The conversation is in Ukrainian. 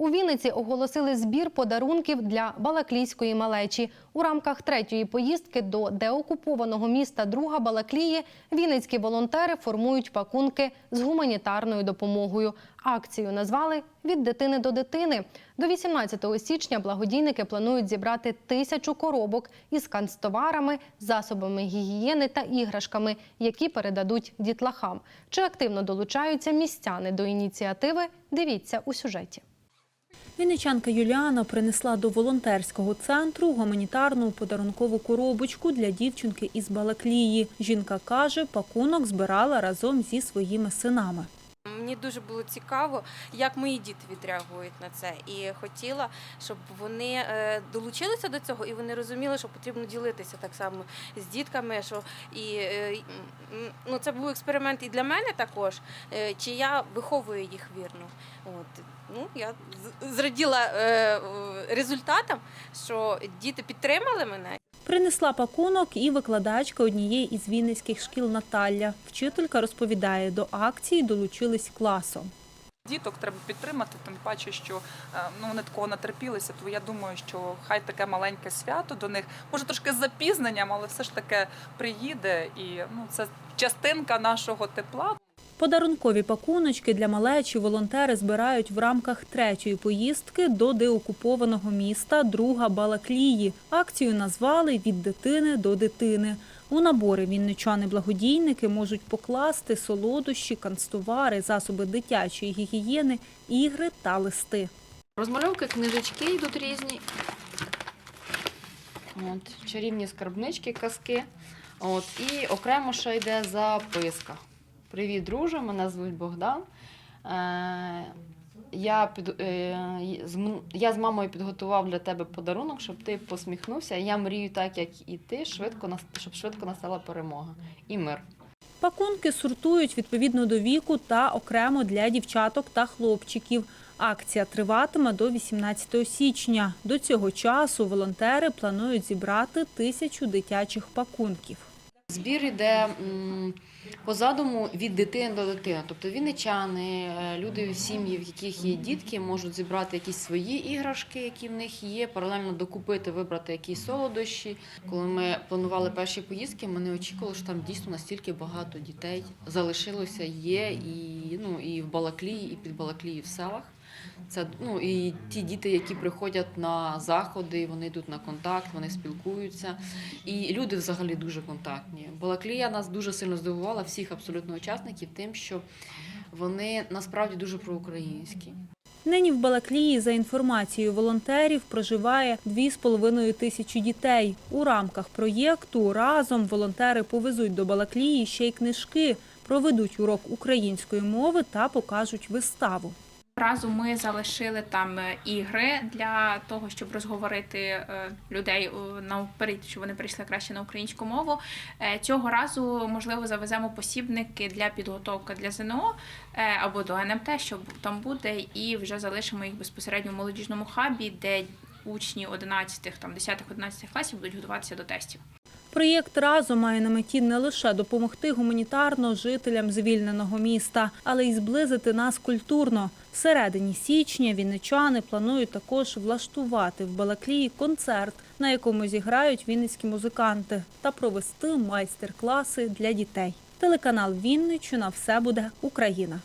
У Вінниці оголосили збір подарунків для Балаклійської малечі. У рамках третьої поїздки до деокупованого міста Друга Балаклії вінницькі волонтери формують пакунки з гуманітарною допомогою. Акцію назвали Від дитини до дитини. До 18 січня благодійники планують зібрати тисячу коробок із канцтоварами, засобами гігієни та іграшками, які передадуть дітлахам. Чи активно долучаються містяни до ініціативи? Дивіться у сюжеті. Вінничанка Юліана принесла до волонтерського центру гуманітарну подарункову коробочку для дівчинки із Балаклії. Жінка каже, пакунок збирала разом зі своїми синами. Дуже було цікаво, як мої діти відреагують на це. І хотіла, щоб вони е, долучилися до цього і вони розуміли, що потрібно ділитися так само з дітками. Що і е, ну, це був експеримент і для мене також, е, чи я виховую їх вірно. От ну я зраділа результатам, що діти підтримали мене. Принесла пакунок і викладачка однієї із вінницьких шкіл Наталя. Вчителька розповідає, до акції долучились класом. Діток треба підтримати, тим паче, що е, ну вони такого натерпілися. То я думаю, що хай таке маленьке свято до них, може трошки з запізненням, але все ж таки приїде, і ну це частинка нашого тепла. Подарункові пакуночки для малечі волонтери збирають в рамках третьої поїздки до деокупованого міста Друга Балаклії. Акцію назвали Від дитини до дитини. У набори вінничани-благодійники можуть покласти солодощі, канцтовари, засоби дитячої гігієни, ігри та листи. Розмальовки, книжечки йдуть різні. От, чарівні скарбнички, казки. От, і окремо ще йде записка. Привіт, друже, мене звуть Богдан. Е, я, під, е, я з мамою підготував для тебе подарунок, щоб ти посміхнувся. Я мрію так, як і ти, швидко, щоб швидко настала перемога і мир. Пакунки сортують відповідно до віку та окремо для дівчаток та хлопчиків. Акція триватиме до 18 січня. До цього часу волонтери планують зібрати тисячу дитячих пакунків. Збір йде по задуму від дитини до дитини. Тобто вінничани, е, люди в сім'ї, в яких є дітки, можуть зібрати якісь свої іграшки, які в них є, паралельно докупити, вибрати якісь солодощі. Коли ми планували перші поїздки, ми не очікували, що там дійсно настільки багато дітей залишилося, є і ну і в Балаклії, і під Балаклії в селах. Це ну і ті діти, які приходять на заходи, вони йдуть на контакт, вони спілкуються. І люди взагалі дуже контактні. Балаклія нас дуже сильно здивувала, всіх абсолютно учасників, тим, що вони насправді дуже проукраїнські. Нині в Балаклії, за інформацією волонтерів, проживає 2,5 тисячі дітей. У рамках проєкту разом волонтери повезуть до Балаклії ще й книжки, проведуть урок української мови та покажуть виставу. Разом ми залишили там е, ігри для того, щоб розговорити е, людей е, навперед, щоб вони прийшли краще на українську мову. Цього разу, можливо, завеземо посібники для підготовки для ЗНО або до НМТ, що там буде, і вже залишимо їх безпосередньо в молодіжному хабі, де учні 11, там 10-11 класів будуть готуватися до тестів. Проєкт разом має на меті не лише допомогти гуманітарно жителям звільненого міста, але й зблизити нас культурно. Всередині січня вінничани планують також влаштувати в Балаклії концерт, на якому зіграють вінницькі музиканти, та провести майстер-класи для дітей. Телеканал Вінниччина все буде Україна.